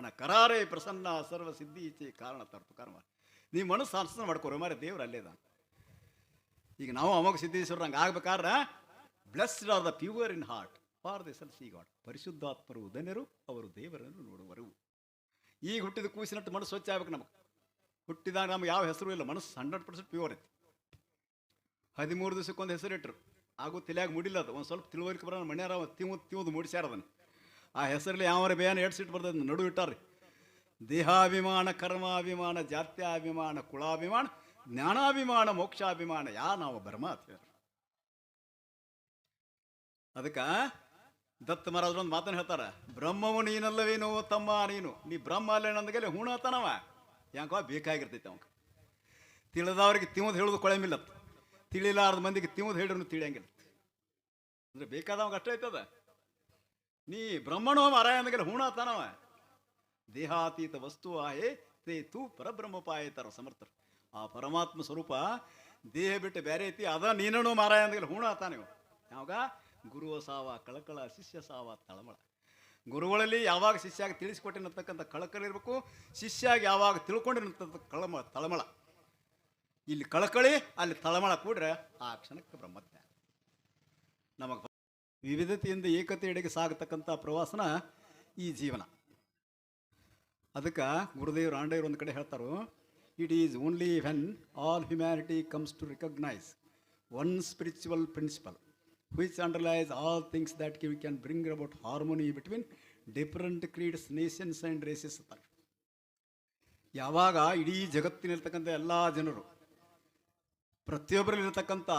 ದೇಹಾಭಿಮಾನ ಕರಾರೆ ಪ್ರಸನ್ನ ಸರ್ವ ಸಿದ್ಧಿ ಇಚ್ಛೆ ಕಾರಣ ತರ್ತು ಕರ್ಮ. ನೀ ಮನಸ್ಸು ಸಾಂಸನ ಮಾಡ್ಕೋರು ಮಾರೆ ದೇವ್ರು ಅಲ್ಲೇದ. ಈಗ ನಾವು ಅಮೋಘ ಸಿದ್ಧೇಶ್ವರ ಹಂಗೆ ಆಗ್ಬೇಕಾದ್ರೆ blessed are the pure in heart for they shall see God ಪರಿಶುದ್ಧಾತ್ಮರು ಧನ್ಯರು ಅವರು ದೇವರನ್ನು ನೋಡುವರು. ಈಗ ಹುಟ್ಟಿದ ಕೂಸಿನಟ್ಟು ಮನಸ್ಸು ಸ್ವಚ್ಛ ಆಗ್ಬೇಕು ನಮಗೆ. ಹುಟ್ಟಿದಾಗ ನಮ್ಗೆ ಯಾವ ಹೆಸರು ಇಲ್ಲ, ಮನಸ್ಸು ಹಂಡ್ರೆಡ್ ಪರ್ಸೆಂಟ್ ಪ್ಯೂರ್ ಐತಿ. ಹದಿಮೂರು ದಿವಸಕ್ಕೊಂದು ಹೆಸರು ಇಟ್ಟರು ಆಗು ತಲೆಯಾಗ ಮುಡಿಲ್ಲ ಅದು ಒಂದು ಸ್ವಲ್ಪ ತಿಳುವಳಿಕೆ ಬರೋ ಮನೆಯಾರ ತಿಂದು ತಿಂದು ಮೂಡಿಸ್ಯಾರ ಅದನ್ನು. ಆ ಹೆಸರಲ್ಲಿ ಯಾವ ಬೇನ ಎರಡು ಬರ್ತದೆ ನಡು ಇಟ್ಟಾರ್ರಿ. ದೇಹಾಭಿಮಾನ, ಕರ್ಮಾಭಿಮಾನ, ಜಾತ್ಯಾಭಿಮಾನ, ಕುಳಾಭಿಮಾನ, ಜ್ಞಾನಾಭಿಮಾನ, ಮೋಕ್ಷಾಭಿಮಾನ, ಯಾ ನಾವು ಬರ್ಮ ಅಂತ. ಅದಕ್ಕೆ ದತ್ತ ಮಹಾರಾಜರು ಒಂದು ಮಾತನ್ನು ಹೇಳ್ತಾರೆ, ಬ್ರಹ್ಮವು ನೀನಲ್ಲವೇನು ತಮ್ಮ ನೀನು. ನೀ ಬ್ರಹ್ಮ ಅಲ್ಲೇನಂದಗೆಲ್ಲ ಹುಣತನವ ಯಾಕೋ ಬೇಕಾಗಿರ್ತೈತೆ ಅವಂಗ. ತಿಳಿದವ್ರಿಗೆ ತಿಮ್ಮದು ಹೇಳೋದು ಕೊಳೆಮಿಲ್ಲತ್ತು ತಿಳಿಲಾರದ ಮಂದಿಗೆ ತಿಮ್ಮದು ಹೇಳಿದ್ರು ತಿಳಿಯಂಗಿಲ್ಲ ಅಂದ್ರೆ ಬೇಕಾದವಾಗ ಅಷ್ಟೇ ಐತದ. ನೀ ಬ್ರಹ್ಮಣೋ ಮಾರಾಯ ಅಂದಗೆಲ್ಲ ಹುಣತನವ. ದೇಹಾತೀತ ವಸ್ತು ಆಯೇ ತೇ ತೂ ಪರಬ್ರಹ್ಮಪಾಯತರ ಸಮರ್ಥರು. ಆ ಪರಮಾತ್ಮ ಸ್ವರೂಪ ದೇಹ ಬಿಟ್ಟು ಬೇರೆ ಐತಿ, ಅದ ನೀನೋ ಮಾರಾಯ ಅಂದಗೆಲ್ಲ ಹುಣ ಆತಾನೆ ಯಾವಾಗ? ಗುರುವ ಸಾವ, ಕಳಕಳ, ಶಿಷ್ಯ ಸಾವ, ತಳಮಳ. ಗುರುಗಳಲ್ಲಿ ಯಾವಾಗ ಶಿಷ್ಯಾಗಿ ತಿಳಿಸಿಕೊಟ್ಟಿರತಕ್ಕಂಥ ಕಳಕಳ ಇರಬೇಕು, ಶಿಷ್ಯಾಗಿ ಯಾವಾಗ ತಿಳ್ಕೊಂಡಿರತಕ್ಕಂಥ ಕಳಮ, ತಳಮಳ. ಇಲ್ಲಿ ಕಳಕಳಿ, ಅಲ್ಲಿ ತಳಮಳ ಕೂಡ್ರೆ ಆ ಕ್ಷಣಕ್ಕೆ ಬ್ರಹ್ಮಜ್ಞಾನ. ನಮಗೆ ವಿವಿಧತೆಯಿಂದ ಏಕತೆಯೆಡೆಗೆ ಸಾಗತಕ್ಕಂಥ ಪ್ರವಾಸನ ಈ ಜೀವನ. ಅದಕ್ಕೆ ಗುರುದೇವ್ ರಾಂಡೇವ್ರು ಒಂದು ಕಡೆ ಹೇಳ್ತಾರೆ it is only when all humanity comes to recognise one spiritual principle which underlies all things that we can bring about harmony between different creeds nations and races ಅಂತಾರೆ ಯಾವಾಗ ಇಡೀ ಜಗತ್ತಿನಲ್ಲಿರ್ತಕ್ಕಂಥ ಎಲ್ಲ ಜನರು ಪ್ರತಿಯೊಬ್ಬರಲ್ಲಿರ್ತಕ್ಕಂಥ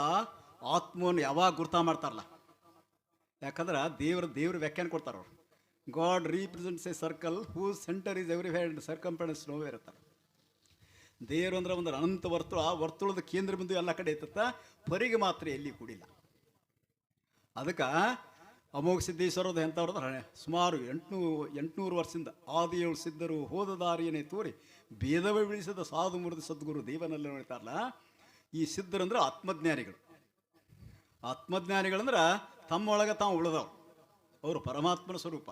ಆತ್ಮವನ್ನು ಯಾವಾಗ ಗುರ್ತಾ ಮಾಡ್ತಾರಲ್ಲ ಯಾಕಂದ್ರೆ ದೇವ್ರ ದೇವ್ರ ವ್ಯಾಖ್ಯಾನ ಕೊಡ್ತಾರೆ ಅವರು. God represents a circle whose centre is everywhere and circumference nowhere ಇರ್ತಾರೆ ದೇವರು ಅಂದ್ರೆ ಒಂದು ಅನಂತ ವರ್ತುಳ, ಆ ವರ್ತುಳದ ಕೇಂದ್ರ ಬಿಂದು ಎಲ್ಲ ಕಡೆ ಇತ್ತ ಪರಿಗೆ ಮಾತ್ರ ಎಲ್ಲಿ ಕೂಡಿಲ್ಲ. ಅದಕ್ಕೆ ಅಮೋಘ ಸಿದ್ದೇಶ್ವರದ ಎಂಥವ್ರದ ಸುಮಾರು ಎಂಟುನೂರು ಎಂಟುನೂರು ವರ್ಷದಿಂದ ಆದಿಯೇಳು ಸಿದ್ಧರು ಹೋದ ದಾರಿಯನ್ನೇ ತೋರಿ ಭೇದವೇ ಬಿಳಿಸಿದ ಸಾಧು ಮುರಿದ ಸದ್ಗುರು ದೇವನಲ್ಲಿ ನೋಡ್ತಾರಲ್ಲ ಈ ಸಿದ್ಧರಂದ್ರೆ ಆತ್ಮಜ್ಞಾನಿಗಳು. ಆತ್ಮಜ್ಞಾನಿಗಳಂದ್ರೆ ತಮ್ಮೊಳಗೆ ತಾವು ಉಳಿದವರು ಅವರು ಪರಮಾತ್ಮನ ಸ್ವರೂಪ.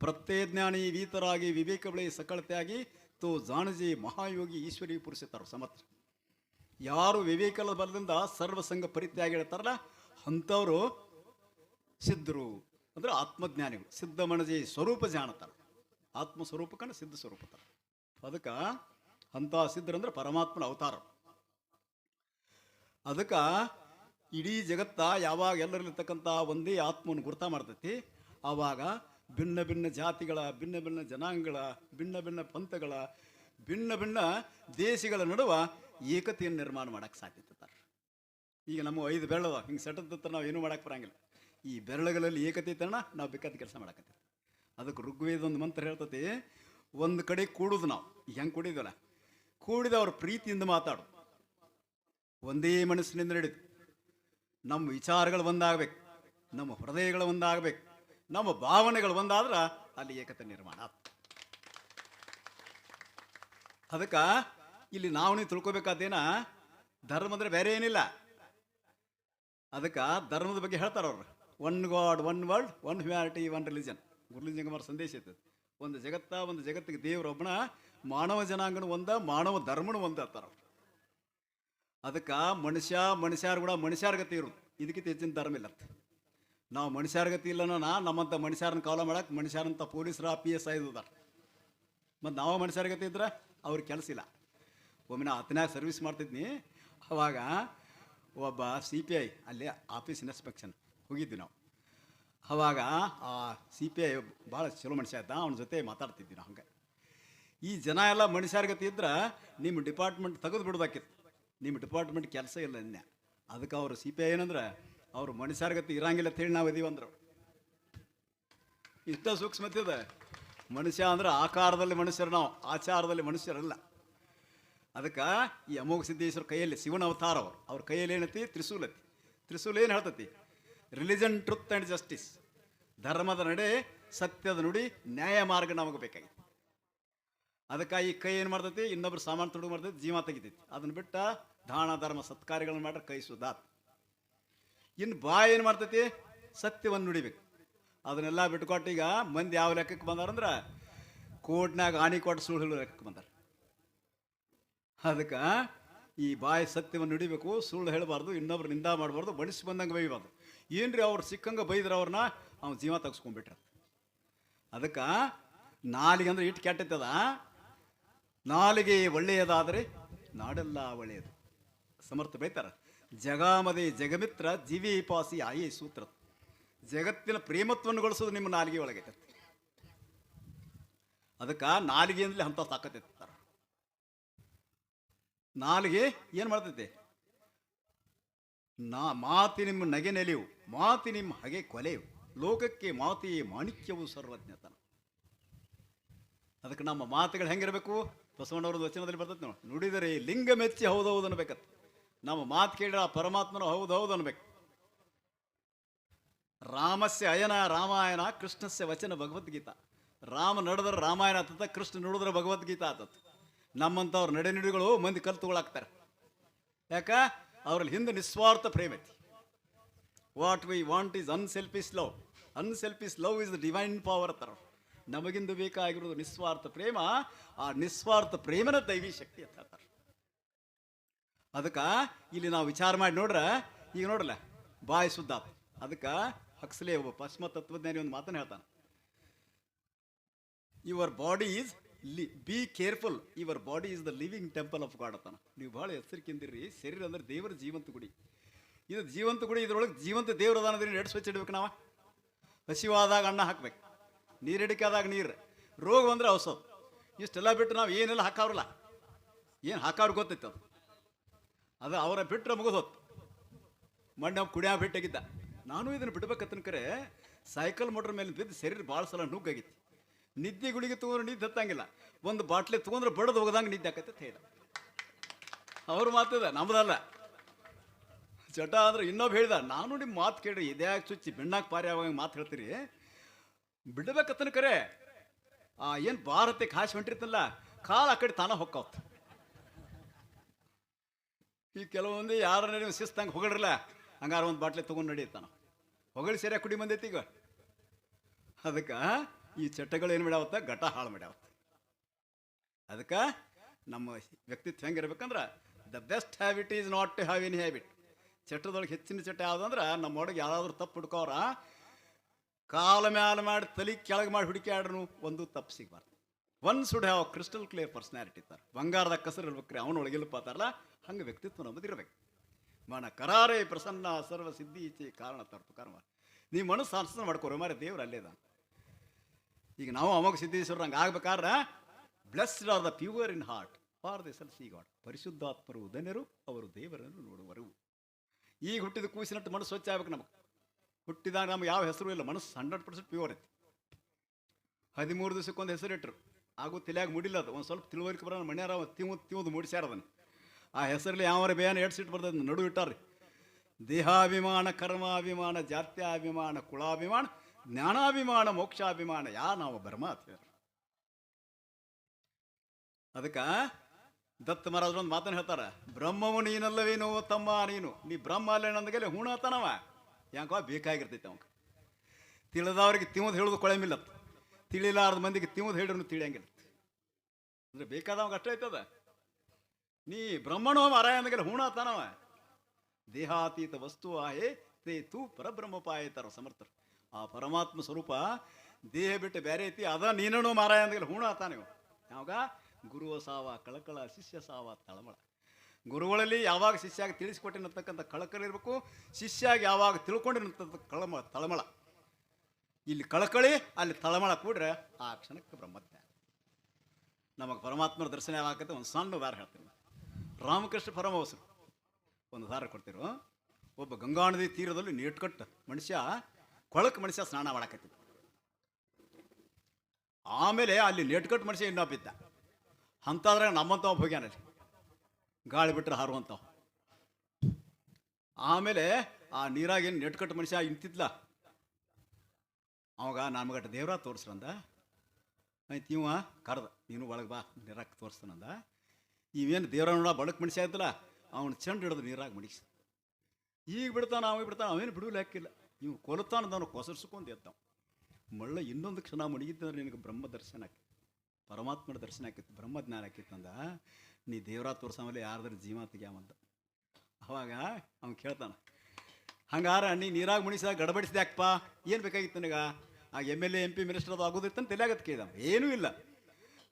ಪ್ರತ್ಯಜ್ಞಾನಿ ವೀತರಾಗಿ ವಿವೇಕ ಬೆಳೆ ಸಕಳತೆಯಾಗಿ ತೋ ಜಾಣಜಿ ಮಹಾಯೋಗಿ ಈಶ್ವರಿ ಪುರುಷತಾರು ಸಮರ್ಥ. ಯಾರು ವಿವೇಕದ ಬಲದಿಂದ ಸರ್ವಸಂಗ ಪರಿತ್ಯಾಗಿ ಹೇಳ್ತಾರಲ್ಲ, ಅಂಥವರು ಸಿದ್ಧರು ಅಂದ್ರೆ ಆತ್ಮಜ್ಞಾನಿಗಳು. ಸಿದ್ಧ ಮಣಜಿ ಸ್ವರೂಪ ಜಾಣತಾರ. ಆತ್ಮ ಸ್ವರೂಪಕ್ಕನ ಸಿದ್ಧ ಸ್ವರೂಪತಾರ. ಅದಕ್ಕೆ ಅಂಥ ಸಿದ್ಧರಂದ್ರೆ ಪರಮಾತ್ಮನ ಅವತಾರ ಅದಕ್ಕೆ ಇಡೀ ಜಗತ್ತ ಯಾವಾಗ ಎಲ್ಲರಲ್ಲಿರ್ತಕ್ಕಂಥ ಒಂದೇ ಆತ್ಮವನ್ನು ಗುರ್ತ ಮಾಡ್ತೈತಿ, ಆವಾಗ ಭಿನ್ನ ಭಿನ್ನ ಜಾತಿಗಳ, ಭಿನ್ನ ಭಿನ್ನ ಜನಾಂಗಗಳ, ಭಿನ್ನ ಭಿನ್ನ ಪಂಥಗಳ, ಭಿನ್ನ ಭಿನ್ನ ದೇಶಗಳ ನಡುವ ಏಕತೆಯನ್ನು ನಿರ್ಮಾಣ ಮಾಡೋಕ್ಕೆ ಸಾಧ್ಯತೆ ಈಗ ನಮ್ಮ ಐದು ಬೆರಳದ ಹಿಂಗೆ ಸೆಟದ ನಾವು ಏನೂ ಮಾಡಕ್ಕೆ ಬರಂಗಿಲ್ಲ. ಈ ಬೆರಳುಗಳಲ್ಲಿ ಏಕತೆ ತನ ನಾವು ಬೇಕಾದ ಕೆಲಸ ಮಾಡಕತ್ತೀವಿ. ಅದಕ್ಕೆ ಋಗ್ವೇದ ಒಂದು ಮಂತ್ರ ಹೇಳ್ತತಿ, ಒಂದು ಕಡೆ ಕೂಡುದು ನಾವು. ಹೆಂಗೆ ಕೂಡಿದ್ವಲ್ಲ? ಕೂಡಿದವ್ರ ಪ್ರೀತಿಯಿಂದ ಮಾತಾಡು. ಒಂದೇ ಮನಸ್ಸಿನಿಂದ ನಡೆದು ನಮ್ಮ ವಿಚಾರಗಳು ಒಂದಾಗಬೇಕು, ನಮ್ಮ ಹೃದಯಗಳು ಒಂದಾಗಬೇಕು, ನಮ್ಮ ಭಾವನೆಗಳು ಒಂದಾದ್ರೆ ಅಲ್ಲಿ ಏಕತೆ ನಿರ್ಮಾಣ. ಅದಕ್ಕೆ ಇಲ್ಲಿ ನಾವು ನೀವು ತಿಳ್ಕೊಬೇಕಾದೇನ ಧರ್ಮ ಅಂದ್ರೆ ಬೇರೆ ಏನಿಲ್ಲ. ಅದಕ್ಕೆ ಧರ್ಮದ ಬಗ್ಗೆ ಹೇಳ್ತಾರೆ ಅವ್ರು. One God one world one humanity one religion ಗುರುಲಿಂಜಂಗಮರ ಸಂದೇಶ ಇರ್ತದೆ ಒಂದು ಜಗತ್ತ, ಒಂದು ಜಗತ್ತಿಗೆ ದೇವರೊಬ್ಬನ, ಮಾನವ ಜನಾಂಗನ ಒಂದ, ಮಾನವ ಧರ್ಮನು ಒಂದ ಅವ್ರು. ಅದಕ್ಕೆ ಮನುಷ್ಯ ಮನುಷ್ಯರು ಕೂಡ ಮನುಷ್ಯರ ಗತಿ ಇರೋದು. ಇದಕ್ಕಿಂತ ಹೆಚ್ಚಿನ ಧರ್ಮ ಇಲ್ಲ. ನಾವು ಮನುಷ್ಯರ ಗತಿ ಇಲ್ಲ ನಾ ನಮ್ಮಂಥ ಮನುಷ್ಯರನ್ನ ಕಾಲ ಮಾಡಕ್ಕೆ ಮನುಷ್ಯರಂಥ ಪೊಲೀಸರ ಪಿ ಎಸ್ ಐ ಇದ್ದಾರೆ ಮತ್ತು ನಾವು ಮನುಷ್ಯರ ಗತಿ ಇದ್ರೆ ಅವ್ರಿಗೆ ಕೆಲಸ ಇಲ್ಲ. ಒಮ್ಮೆ ನಾ ಹತ್ತನೇ ಸರ್ವಿಸ್ ಮಾಡ್ತಿದ್ನಿ. ಅವಾಗ ಒಬ್ಬ ಸಿ ಪಿ ಐ ಅಲ್ಲಿ ಆಫೀಸ್ ಇನ್ಸ್ಪೆಕ್ಷನ್ ಹೋಗಿದ್ವಿ ನಾವು. ಅವಾಗ ಆ ಸಿ ಪಿ ಐ ಭಾಳ ಚಲೋ ಮನುಷ್ಯ ಆಯ್ತಾ, ಅವನ ಜೊತೆ ಮಾತಾಡ್ತಿದ್ವಿ ನಾವು ಹಂಗೆ. ಈ ಜನ ಎಲ್ಲ ಮನುಷ್ಯರ ಗತಿ ಇದ್ರೆ, ನಿಮ್ಮ ಡಿಪಾರ್ಟ್ಮೆಂಟ್ ತೆಗೆದು ಬಿಡ್ಬೇಕಿತ್ತು ನಿಮ್ಮ ಡಿಪಾರ್ಟ್ಮೆಂಟ್ ಕೆಲಸ ಇಲ್ಲ ಇನ್ಯ ಅದಕ್ಕೆ ಅವರು ಸಿ ಪಿ ಐ ಏನಂದ್ರೆ, ಅವರು ಮನುಷ್ಯರ ಗತಿ ಇರಂಗಿಲ್ಲ ಅಂತ ಹೇಳಿ ನಾವು ಇದೀವಿ ಅಂದ್ರು. ಇಷ್ಟ ಸೂಕ್ಷ್ಮತೆ ಇದೆ ಮನುಷ್ಯ ಅಂದ್ರೆ ಆಕಾರದಲ್ಲಿ ಮನುಷ್ಯರು ನಾವು, ಆಚಾರದಲ್ಲಿ ಮನುಷ್ಯರಲ್ಲ. ಅದಕ್ಕೆ ಈ ಅಮೋಘ ಸಿದ್ದೇಶ್ವರ ಕೈಯಲ್ಲಿ ಶಿವನ ಅವತಾರ ಅವರು. ಅವ್ರ ಕೈಯಲ್ಲಿ ಏನೈತಿ? ತ್ರಿಶೂಲ್ ಐತಿ ತ್ರಿಶೂಲ್ ಏನು ಹೇಳ್ತತಿ? ರಿಲಿಜನ್ ಟ್ರುತ್ ಆ್ಯಂಡ್ ಜಸ್ಟಿಸ್ ಧರ್ಮದ ನಡೆ ಸತ್ಯದ ನುಡಿ ನ್ಯಾಯ ಮಾರ್ಗ ನಮಗೆ ಬೇಕಾಗಿತ್ತು. ಅದಕ್ಕೆ ಈ ಕೈ ಏನು ಮಾಡ್ತೈತಿ? ಇನ್ನೊಬ್ರು ಸಾಮಾನು ತುಡುಗು ಮಾಡ್ತೈತಿ, ಜೀವ ತೆಗಿತೈತಿ. ಅದನ್ನ ಬಿಟ್ಟ ದಾನ, ಧರ್ಮ, ಸತ್ಕಾರ್ಯಗಳನ್ನು ಮಾಡ್ರೆ ಕೈ ಸುಧಾತ್ ಇನ್ನು ಬಾಯಿ ಏನು ಮಾಡ್ತೈತಿ? ಸತ್ಯವನ್ನು ನುಡಿಬೇಕು. ಅದನ್ನೆಲ್ಲ ಬಿಟ್ಕೊಟ್ಟು ಈಗ ಮಂದಿ ಯಾವ ಲೆಕ್ಕಕ್ಕೆ ಬಂದಾರಂದ್ರೆ ಕೋರ್ಟ್ನಾಗ ಆಣಿ ಕೊಟ್ಟು ಸುಳ್ಳು ಲೆಕ್ಕಕ್ಕೆ ಬಂದಾರ. ಅದಕ್ಕೆ ಈ ಬಾಯಿ ಸತ್ಯವನ್ನು ನುಡಿಬೇಕು, ಸುಳ್ಳು ಹೇಳಬಾರ್ದು, ಇನ್ನೊಬ್ರು ನಿಂದ ಮಾಡಬಾರ್ದು ಬಡಿಸಿ ಬಂದಂಗೆ ಬೈಬಾರ್ದು. ಏನ್ರಿ ಅವ್ರು ಸಿಕ್ಕಂಗೆ ಬೈದ್ರೆ ಅವ್ರನ್ನ ಅವ್ನು ಜೀವ ತೆಗೆಸ್ಕೊಂಡ್ಬಿಟ್ರ. ಅದಕ್ಕೆ ನಾಲಿಗೆ ಅಂದ್ರೆ ಇಟ್ಟು ಕೆಟ್ಟದ ನಾಲಿಗೆ ಒಳ್ಳೆಯದಾದರೆ ನಾಡೆಲ್ಲ ಒಳ್ಳೆಯದು. ಸಮರ್ಥ ಬೈತಾರ. ಜಗಾಮದೆ ಜಗಮಿತ್ರ ಜೀವಿ ಪಾಸಿ ಆಯೇ ಸೂತ್ರ. ಜಗತ್ತಿನ ಪ್ರೇಮತ್ವವನ್ನು ಗಳಿಸೋದು ನಿಮ್ಮ ನಾಲಿಗೆ ಒಳಗೆ ಅದಕ್ಕೆ ನಾಲಿಗೆಯಿಂದಲೇ ಅಂತ ತಾಕತ್ತಿರ್ತಾರೆ ನಾಲಿಗೆ ಏನು ಮಾಡ್ತೈತೆ? ನಾ ಮಾತಿ ನಿಮ್ಮ ನಗೆ ನೆಲೆಯು, ಮಾತಿ ನಿಮ್ಮ ಹಗೆ ಕೊಲೆಯು, ಲೋಕಕ್ಕೆ ಮಾತಿಯೇ ಮಾಣಿಕ್ಯವು ಸರ್ವಜ್ಞತನ. ಅದಕ್ಕೆ ನಮ್ಮ ಮಾತುಗಳು ಹೆಂಗಿರಬೇಕು? ಬಸವಣ್ಣವ್ರದ್ದು ವಚನದಲ್ಲಿ ಬರ್ತೈತೆ ನೋಡಿ. ನುಡಿದರೆ ಲಿಂಗ ಮೆಚ್ಚಿ ಹೌದು ಹೌದು ಅನ್ಬೇಕತ್. ನಮ್ಮ ಮಾತು ಕೇಳಿದ್ರೆ ಆ ಪರಮಾತ್ಮನ ಹೌದು ಹೌದು ಅನ್ಬೇಕು. ರಾಮಸ್ಯ ಅಯನ ರಾಮಾಯಣ, ಕೃಷ್ಣಸ್ಯ ವಚನ ಭಗವದ್ಗೀತ. ರಾಮ ನಡೆದ್ರೆ ರಾಮಾಯಣ ಆತತ, ಕೃಷ್ಣ ನುಡಿದ್ರೆ ಭಗವದ್ಗೀತಾ ಆತತ್ತು ನಮ್ಮಂಥವ್ರ ನಡೆ ನುಡಿಗಳು ಮಂದಿ ಕಲ್ತುಗಳಾಗ್ತಾರೆ ಯಾಕ? ಅವ್ರಲ್ಲಿ ಹಿಂದೆ ನಿಸ್ವಾರ್ಥ ಪ್ರೇಮ ಐತಿ. What we want is unselfish love unselfish love is the divine power ಅಂತಾರ ನಮಗಿಂದು ಬೇಕಾಗಿರೋದು ನಿಸ್ವಾರ್ಥ ಪ್ರೇಮ, ಆ ನಿಸ್ವಾರ್ಥ ಪ್ರೇಮನ ದೈವಿ ಶಕ್ತಿ ಅಂತ ಹೇಳ್ತಾರೆ. ಅದಕ್ಕೆ ಇಲ್ಲಿ ನಾವು ವಿಚಾರ ಮಾಡಿ ನೋಡ್ರ, ಈಗ ನೋಡಲ್ಲ ಬಾಯಿ ಶುದ್ಧ ಅದಕ್ಕೆ ಹಕ್ಸಲೆ ಒಬ್ಬ ಪಶ್ಚಿಮ ತತ್ವಜ್ಞಾನಿ ಒಂದು ಮಾತನ್ನು ಹೇಳ್ತಾನೆ. ಯುವರ್ ಬಾಡಿ ಈಸ್ ಲಿ be careful your body is the living temple of God ಅಂತಾನ. ನೀವು ಭಾಳ ಎಚ್ಚರಿಕೆಂದಿರಿ ಶರೀರ ಅಂದ್ರೆ ದೇವರ ಜೀವಂತ ಗುಡಿ. ಇದು ಜೀವಂತ ಗುಡಿ, ಇದ್ರೊಳಗೆ ಜೀವಂತ ದೇವ್ರ ಅದಾನದ್ರೆ ಎರಡು ಸ್ವಚ್ಛ ಇಡ್ಬೇಕು ನಾವು? ಹಸಿವಾದಾಗ ಅಣ್ಣ ಹಾಕ್ಬೇಕು. ನೀರಿಡಿಕಾದಾಗ ನೀರು. ರೋಗ ಬಂದರೆ ಔಷಧ. ಇಷ್ಟೆಲ್ಲ ಬಿಟ್ಟು ನಾವು ಏನೆಲ್ಲ ಹಾಕಾವ್ರಲ್ಲ? ಏನು ಹಾಕಾವ್ರ ಗೊತ್ತಿತ್ತು ಅದು? ಅದು ಅವರ ಬಿಟ್ಟರೆ ಮುಗಿದೋತ್ತು ಮೊನ್ನೆ ಕುಡಿಯಾ ಕುಡಿಯ ಬಿಟ್ಟಾಗಿದ್ದ ನಾನು ಇದನ್ನು ಬಿಡ್ಬೇಕತ್ತನ ಕರೆ ಸೈಕಲ್ ಮೋಟ್ರ್ ಮೇಲೆ ಬಿದ್ದು ಶರೀರ ಭಾಳ ಸಲ ನುಗ್ಗಾಗಿತ್ತು ನಿದ್ದೆ ಗುಳಿಗೆ ತೊಗೊಂಡ್ರೆ ನಿದ್ದೆ ಹತ್ತಂಗಿಲ್ಲ. ಒಂದು ಬಾಟ್ಲಿ ತೊಗೊಂಡ್ರೆ ಬಡದು ಹೋಗದಂಗೆ ನಿದ್ದೆ ಆಕತ್ತೆ ಅಂತ ಹೇಳ ಅವ್ರ ಮಾತದ ನಮ್ದಲ್ಲ. ಚಟ ಅಂದ್ರೆ ಇನ್ನೊಬ್ಬ ಹೇಳಿದ, ನಾನು ನಿಮ್ಮ ಮಾತು ಕೇಳ್ರಿ ಇದ್ಯಾಕೆ ಚುಚ್ಚಿ ಬೆಣ್ಣಾಕ್ ಪಾರಿ ಆವಾಗ ಮಾತು ಹೇಳ್ತೀರಿ? ಬಿಡ್ಬೇಕತ್ತನ ಕರೆ. ಆ, ಏನು ಭಾರತಕ್ಕೆ ಹಾಸಿ ಹೊಂಟಿರ್ತಲ್ಲ ಕಾಲು ಆ ಕಡೆ ತಾನ ಹೊಕ್ಕಾವತ್ತು ಈ ಕೆಲವೊಂದು ಯಾರನ್ನ ನೀವು ಶಿಸ್ತಂಗೆ ಹೊಗಳಿರಲ್ಲ, ಹಂಗಾರ ಒಂದು ಬಾಟ್ಲೆ ತಗೊಂಡು ನಡೀತಾನ ಹೊಗಳಿ ಸರಿಯಾಗಿ ಕುಡಿ ಬಂದೈತಿ ಈಗ. ಅದಕ್ಕೆ ಈ ಚಟಗಳು ಏನು ಮಾಡ್ಯಾವತ್ತ? ಘಟ ಹಾಳು ಮಾಡ್ಯಾವತ್ತ. ಅದಕ್ಕೆ ನಮ್ಮ ವ್ಯಕ್ತಿತ್ವ ಹೆಂಗಿರ್ಬೇಕಂದ್ರೆ the best habit is not to have any habit ಚಟದೊಳಗೆ ಹೆಚ್ಚಿನ ಚಟ ಯಾವ್ದಂದ್ರೆ ನಮ್ಮೊಳಗೆ ಯಾರಾದ್ರೂ ತಪ್ಪು ಹುಡ್ಕೋರ ಕಾಲ ಮ್ಯಾಲ ಮಾಡಿ ತಲೆ ಕೆಳಗೆ ಮಾಡಿ ಹುಡುಕ್ಯಾಡ್ರು ಒಂದು ತಪ್ಪು ಸಿಗಬಾರ್ದು one should have crystal clear personality ಇರ್ತಾರೆ ಬಂಗಾರದ ಕಸರು ಇರ್ಬೇಕ್ರಿ ಅವನೊಳಗೆಲ್ಲ ಇಲ್ಪಾತಾರಲ್ಲ ಹಂಗೆ ವ್ಯಕ್ತಿತ್ವ ನಮ್ಮದು ಇರ್ಬೇಕು. ಮನ ಕರಾರೇ ಪ್ರಸನ್ನ, ಸರ್ವ ಸಿದ್ಧಿ ಇಚ್ಛೆ, ಕಾರಣ ತರ್ತು ಕರ್ಮ. ನೀ ಮನಸ್ಸು ಅನ್ಸನ ಮಾಡ್ಕೋರಿ ಮಾರಿ ದೇವ್ರು ಅಲ್ಲೇದ. ಈಗ ನಾವು ಅಮೋಘ ಸಿದ್ಧೇಶ್ವರ ಹಂಗೆ ಆಗ್ಬೇಕಾದ್ರೆ blessed are the pure in heart for they shall see God ಪರಿಶುದ್ಧಾತ್ಮರು ಧನ್ಯರು ಅವರು ದೇವರನ್ನು ನೋಡುವರು. ಈಗ ಹುಟ್ಟಿದ ಕೂಸಿನಟ್ಟು ಮನಸ್ಸು ಸ್ವಚ್ಛ ಆಗ್ಬೇಕು ನಮಗೆ. ಹುಟ್ಟಿದಾಗ ನಮ್ಗೆ ಯಾವ ಹೆಸರು ಇಲ್ಲ. ಮನಸ್ಸು ಹಂಡ್ರೆಡ್ ಪರ್ಸೆಂಟ್ ಪ್ಯೂರ್ ಐತಿ. ಹದಿಮೂರು ದಿವಸಕ್ಕೊಂದು ಹೆಸರು ಇಟ್ಟರು ಆಗು ತಲೆಯಾಗಿ ಮುಡಿಲ್ಲ ಅದು. ಒಂದು ಸ್ವಲ್ಪ ತಿಳುವರಿಕೆ ಬರೋ ಮಣ್ಯಾರ ತಿವು ತಿವುದು ಮೂಡಿಸ್ಯಾರ ಆ ಹೆಸರಲ್ಲಿ ಯಾವ ಬೇನ ಎಡ್ಸಿಟ್ಟು ಬರ್ತದೆ. ನಡು ಇಟ್ಟಾರ್ರಿ. ದೇಹಾಭಿಮಾನ, ಕರ್ಮಾಭಿಮಾನ, ಜಾತ್ಯಾಭಿಮಾನ, ಕುಳಾಭಿಮಾನ, ಜ್ಞಾನಾಭಿಮಾನ, ಮೋಕ್ಷಾಭಿಮಾನ, ಯಾ ನಾವು ಬರ್ಮ ಅದಕ್ಕೆ ದತ್ತ ಮಹಾರಾಜರು ಒಂದು ಮಾತನ್ನು ಹೇಳ್ತಾರೆ. ಬ್ರಹ್ಮವು ನೀನಲ್ಲವೇನೋ ತಮ್ಮ ನೀನು. ನೀ ಬ್ರಹ್ಮ ಅಲ್ಲ ಹೂಣ ಹುಣತನವ. ಯಾಕೋ ಬೇಕಾಗಿರ್ತೈತೆ ಅವಂಗೆ ತಿಳಿದವ್ರಿಗೆ ತಿಮ್ಮದು ಹೇಳೋದು ಕೊಳೆಮಿಲ್ಲ ತಿಳಿಲಾರ್ದ ಮಂದಿಗೆ ತಿಮ್ಮದು ಹೇಳಿದ್ರು ತಿಳಿಯಂಗಿಲ್ಲ ಅಂದ್ರೆ ಬೇಕಾದವಂಗೆ ಅಷ್ಟೇ ಐತದ? ನೀ ಬ್ರಹ್ಮಣೋ ಮಾರಾಯ ಅಂದಗಲೆ ಹುಣತನವ ದೇಹಾತೀತ ವಸ್ತು ಆಯೇ ತೇ ತೂ ಪರಬ್ರಹ್ಮಪಾಯತಾರ ಸಮರ್ಥರು. ಆ ಪರಮಾತ್ಮ ಸ್ವರೂಪ ದೇಹ ಬಿಟ್ಟು ಬೇರೆ ಐತಿ, ಅದ ನೀನೋ ಮಾರಾಯ ಹೂಣ ಹುಣ ಆತ ನೀವು ಯಾವಾಗ? ಗುರುವ ಸಾವ, ಕಳಕಳ, ಶಿಷ್ಯ ಸಾವ, ತಳಮಳ. ಗುರುಗಳಲ್ಲಿ ಯಾವಾಗ ಶಿಷ್ಯಾಗಿ ತಿಳಿಸಿಕೊಟ್ಟಿರತಕ್ಕಂಥ ಕಳಕಳಿ ಇರಬೇಕು. ಶಿಷ್ಯಾಗಿ ಯಾವಾಗ ತಿಳ್ಕೊಂಡಿರತಕ್ಕಂಥ ಕಳಮ, ತಳಮಳ. ಇಲ್ಲಿ ಕಳಕಳಿ, ಅಲ್ಲಿ ತಳಮಳ ಕೂಡ್ರೆ ಆ ಕ್ಷಣಕ್ಕೆ ಬ್ರಹ್ಮಜ್ಞಾನ. ನಮಗೆ ಪರಮಾತ್ಮನ ದರ್ಶನ ಯಾವಾಗ ಆಕತ್ತೆ ಒಂದು ಸಣ್ಣ ಉದಾರ ಹೇಳ್ತೀನಿ. ರಾಮಕೃಷ್ಣ ಪರಮಹಂಸರು ಒಂದು ಉದಾರ ಕೊಡ್ತಿರು. ಒಬ್ಬ ಗಂಗಾ ನದಿ ತೀರದಲ್ಲಿ ನೀಟ್ಕಟ್ಟು ಮನುಷ್ಯ, ಕೊಳಕ್ ಮನುಷ್ಯ ಸ್ನಾನ ಮಾಡಕತ್ತಿದ್ದ. ಆಮೇಲೆ ಅಲ್ಲಿ ನೆಟ್ಕಟ್ಟು ಮನುಷ್ಯ ಇನ್ನೊಬ್ಬಿದ್ದ ಅಂತಾದ್ರೆ ನಮ್ಮಂತ ಒಬ್ಬ ಹೋಗ್ಯಾನಲ್ಲಿ ಗಾಳಿ ಬಿಟ್ಟರೆ ಹಾರುವಂಥವು ಆಮೇಲೆ ಆ ನೀರಾಗೇನು ನೆಟ್ಕಟ್ಟು ಮನುಷ್ಯ ಇಂತಿದ್ಲ? ಅವಾಗ ನಮ್ಗಟ್ಟ ದೇವ್ರ ತೋರಿಸ್ರಂದ, ಆಯ್ತು ಇವ ಕರ್ದ, ನೀನು ಒಳಗೆ ಬಾ, ನೀರಾಗ ತೋರಿಸ್ತಾನಂದ ಇವೇನು ದೇವ್ರ ನೋಡ ಬಡಕ್ ಮನುಷ್ಯ ಆಯ್ತಲ್ಲ ಅವನು ಚೆಂಡು ಹಿಡಿದು ನೀರಾಗ ಮಡಿಸಿ ಈಗ ಬಿಡ್ತಾನ, ಅವ ಬಿಡ್ತಾನ, ಅವೇನು ಬಿಡುವಲ್ಲ ಹಾಕಿಲ್ಲ ಇವು ಕೊಲತಾನದವನು ಕೊಸರ್ಸ್ಕೊಂಡು ಎತ್ತಾವ ಮಳ್ಳ ಇನ್ನೊಂದು ಕ್ಷಣ ಮಡಗಿದ್ದಂದ್ರೆ ನಿನಗೆ ಬ್ರಹ್ಮ ದರ್ಶನ ಆಕಿತ್ತು ಪರಮಾತ್ಮನ ದರ್ಶನ ಆಕಿತ್ತು ಬ್ರಹ್ಮಜ್ಞಾನ ಆಕಿತ್ತಂದ ನೀ ದೇವರ ಮೇಲೆ ಯಾರ್ದಾರ ಜೀವ ತೆಗ್ಯಾಮಂತ ಅವಾಗ ಅವ್ನು ಕೇಳ್ತಾನ, ಹಂಗಾರ ನೀ ನೀರಾಗ ಮುಣಿಸ ಗಡಬಡಿಸಿದೆ ಯಾಕಪ್ಪ ಏನು ಬೇಕಾಗಿತ್ತು ನನಗ? ಆ M L A M P minister ಅದು ಆಗೋದಿತ್ತು ಅಂತ ತಲೆಯಾಗತ್ತೆ ಕೇಳಿದ ಏನೂ ಇಲ್ಲ.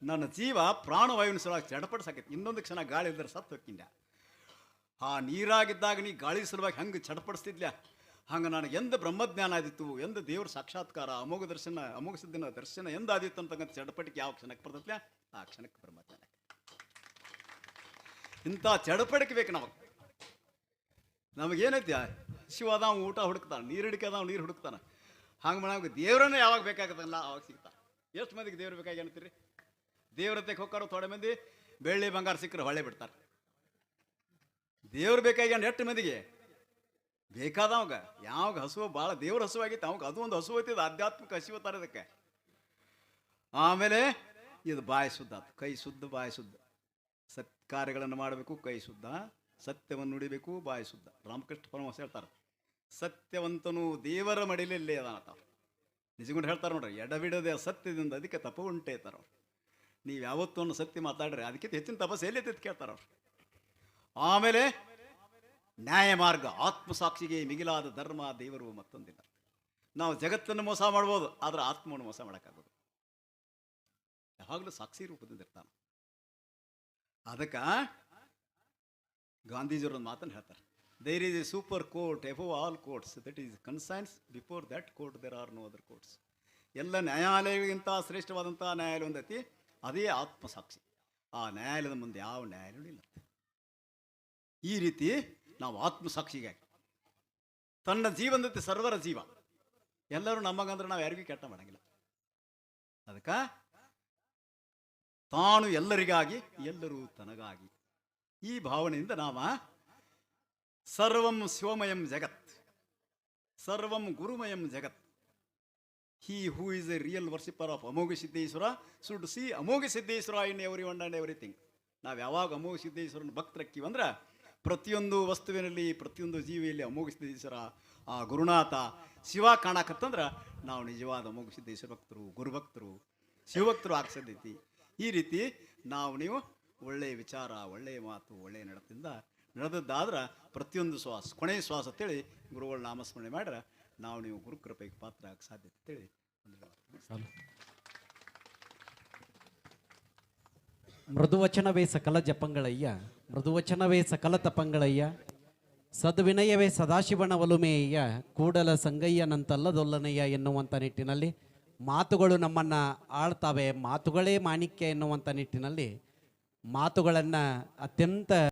ನನ್ನ ಜೀವ ಪ್ರಾಣವಾಯುವಿನ ಸಲುವಾಗಿ ಚಡಪಡಿಸಾಕೈತಿ. ಇನ್ನೊಂದು ಕ್ಷಣ ಗಾಳಿ ಇದ್ದರೆ ಸತ್ತು ಹೋಗ್ತಿಂಡ ಆ ನೀರಾಗಿದ್ದಾಗ ನೀ ಗಾಳಿ ಸಲುವಾಗಿ ಹೆಂಗೆ ಚಡಪಡಿಸ್ತಿದ್ಲ ಹಂಗೆ ನನಗೆ ಎಂದ ಬ್ರಹ್ಮಜ್ಞಾನ ಆದಿತ್ತು, ಎಂದ ದೇವ್ರ ಸಾಕ್ಷಾತ್ಕಾರ ಅಮೋಘ ದರ್ಶನ ಅಮೋಘ ಸಿದ್ಧನ ದರ್ಶನ ಎಂದ ಆದಿತ್ತು ಅಂತಕ್ಕಂಥ ಚಡಪಟಿಕೆ ಯಾವ ಕ್ಷಣಕ್ಕೆ ಬರ್ತೈತ್ಲ? ಆ ಕ್ಷಣಕ್ಕೆ ಬ್ರಹ್ಮಜ್ಞಾನ. ಇಂಥ ಚಡಪಡಿಕೆ ಬೇಕು ನಮಗೆ. ನಮಗೇನೈತಿ ಶಿವ ಊಟ ಹುಡುಕ್ತಾನೆ, ನೀರು ಅದಾವ, ನೀರು ಹುಡುಕ್ತಾನೆ. ಹಂಗೆ ಮಾಡಿ ದೇವ್ರನ್ನ ಯಾವಾಗ ಬೇಕಾಗತ್ತಲ್ಲ ಅವಾಗ ಸಿಗ್ತಾನೆ. ಎಷ್ಟು ಮಂದಿಗೆ ದೇವ್ರು ಬೇಕಾಗಿ ಅಂತೀರಿ ದೇವ್ರತೆಗೆ ಹೋಗ್ಕಾರು ಥೋಡೆ ಮಂದಿ, ಬೆಳ್ಳಿ ಬಂಗಾರ ಸಿಕ್ಕರೆ ಹೊಳೆ ಬಿಡ್ತಾರೆ. ದೇವ್ರು ಬೇಕಾಗಿ ಎಷ್ಟು ಮಂದಿಗೆ? ಬೇಕಾದವಾಗ, ಯಾವಾಗ ಹಸುವು ಭಾಳ ದೇವ್ರ ಹಸುವಾಗಿತ್ತು, ಅವಾಗ ಅದು ಒಂದು ಹಸು ಆಧ್ಯಾತ್ಮಿಕ ಹಸಿವು ತರೋದಕ್ಕೆ. ಆಮೇಲೆ, ಇದು ಬಾಯಿ ಶುದ್ಧ ಕೈ ಶುದ್ಧ, ಬಾಯಿ ಶುದ್ಧ. ಸತ್ಕಾರ್ಯಗಳನ್ನು ಮಾಡಬೇಕು, ಕೈ ಶುದ್ಧ. ಸತ್ಯವನ್ನು ನುಡಿಬೇಕು, ಬಾಯಿ ಶುದ್ಧ. ರಾಮಕೃಷ್ಣ ಪರಮಹಂಸ ಹೇಳ್ತಾರೆ. ಸತ್ಯವಂತನು ದೇವರ ಮಡಿಲಲ್ಲೇ ಅದಾನ ತಾವು ನಿಜಗೊಂಡು ಹೇಳ್ತಾರೆ ನೋಡ್ರಿ ಎಡಬಿಡದೆ ಸತ್ಯದಿಂದ ಅದಕ್ಕೆ ತಪ ಉಂಟೆ ಅವ್ರು. ನೀವು ಯಾವತ್ತೂ ಸತ್ಯ ಮಾತಾಡ್ರಿ ಅದಕ್ಕಿಂತ ಹೆಚ್ಚಿನ ತಪಸ್ಸು ಎಲ್ಲಿ ಕೇಳ್ತಾರೆ ಅವ್ರು. ಆಮೇಲೆ ನ್ಯಾಯ ಮಾರ್ಗ, ಆತ್ಮಸಾಕ್ಷಿಗೆ ಮಿಗಿಲಾದ ಧರ್ಮ, ದೇವರು ಮತ್ತೊಂದಿಲ್ಲ. ನಾವು ಜಗತ್ತನ್ನು ಮೋಸ ಮಾಡ್ಬೋದು, ಆದ್ರೆ ಆತ್ಮವನ್ನು ಮೋಸ ಮಾಡೋಕ್ಕಾಗೋದು. ಯಾವಾಗಲೂ ಸಾಕ್ಷಿ ರೂಪದಿಂದ ಇರ್ತಾನೆ. ಅದಕ್ಕೆ ಗಾಂಧೀಜಿಯವರು ಒಂದು ಮಾತನ್ನು ಹೇಳ್ತಾರೆ. There is a super court above all courts that is conscience before that court there are no other courts ಎಲ್ಲ ನ್ಯಾಯಾಲಯಗಳಿಗಿಂತ ಶ್ರೇಷ್ಠವಾದಂಥ ನ್ಯಾಯಾಲಯ ಒಂದೈತಿ, ಅದೇ ಆತ್ಮಸಾಕ್ಷಿ. ಆ ನ್ಯಾಯಾಲಯದ ಮುಂದೆ ಯಾವ ನ್ಯಾಯಾಲಯ ಇಲ್ಲ. ಈ ರೀತಿ ನಾವು ಆತ್ಮಸಾಕ್ಷಿಗಾಗಿ ತನ್ನ ಜೀವನದ ಸರ್ವರ ಜೀವ. ಎಲ್ಲರೂ ನಮಗಂದ್ರೆ ನಾವು ಯಾರಿಗೂ ಕೆಟ್ಟ ಮಾಡಂಗಿಲ್ಲ. ಅದಕ್ಕೆ ತಾನು ಎಲ್ಲರಿಗಾಗಿ, ಎಲ್ಲರೂ ತನಗಾಗಿ. ಈ ಭಾವನೆಯಿಂದ ನಾವ ಸರ್ವಂ ಶಿವಮಯಂ ಜಗತ್, ಸರ್ವಂ ಗುರುಮಯಂ ಜಗತ್. He who is a real worshipper of Amogha Siddheshwara should see Amogha Siddheshwara in everyone and everything ನಾವು ಯಾವಾಗ ಅಮೋಘ ಸಿದ್ದೇಶ್ವರನ ಭಕ್ತರಕ್ಕಿವಂದ್ರೆ ಪ್ರತಿಯೊಂದು ವಸ್ತುವಿನಲ್ಲಿ, ಪ್ರತಿಯೊಂದು ಜೀವಿಯಲ್ಲಿ ಅಮೋಘ ಸಿದ್ದೇಶ್ವರ, ಆ ಗುರುನಾಥ, ಶಿವ ಕಾಣಕತ್ತಂದ್ರೆ, ನಾವು ನಿಜವಾದ ಅಮೋಘ ಸಿದ್ದೇಶ್ವರ ಭಕ್ತರು ಗುರುಭಕ್ತರು ಶಿವಭಕ್ತರು ಆಗ್ಸದೈತಿ ಈ ರೀತಿ ನಾವು, ನೀವು ಒಳ್ಳೆಯ ವಿಚಾರ, ಒಳ್ಳೆಯ ಮಾತು, ಒಳ್ಳೆಯ ನಡತಿಂದ ನಡೆದದ್ದಾದ್ರೆ ಪ್ರತಿಯೊಂದು ಶ್ವಾಸ, ಕೊನೆಯ ಶ್ವಾಸ ಅಂತೇಳಿ ಗುರುಗಳ ನಾಮಸ್ಮರಣೆ ಮಾಡ್ರೆ ನಾವು, ನೀವು ಗುರು ಕೃಪೆಗೆ ಪಾತ್ರ ಆಗಕ್ಕೆ ಸಾಧ್ಯತೆ ಅಂತೇಳಿ ಮೃದುವಚನವೇ ಸಕಲ ಜಪಂಗಳಯ್ಯ, ಮೃದುವಚನವೇ ಸಕಲ ತಪಂಗಳಯ್ಯ, ಸದ್ವಿನಯವೇ ಸದಾಶಿವನ ಒಲುಮೆಯ್ಯ ಕೂಡಲ ಸಂಗಯ್ಯನಂತಲ್ಲದೊಲ್ಲನಯ್ಯ ಎನ್ನುವಂಥ ನಿಟ್ಟಿನಲ್ಲಿ ಮಾತುಗಳು ನಮ್ಮನ್ನು ಆಳ್ತವೆ ಮಾತುಗಳೇ ಮಾಣಿಕ್ಯ ಎನ್ನುವಂಥ ನಿಟ್ಟಿನಲ್ಲಿ ಮಾತುಗಳನ್ನು ಅತ್ಯಂತ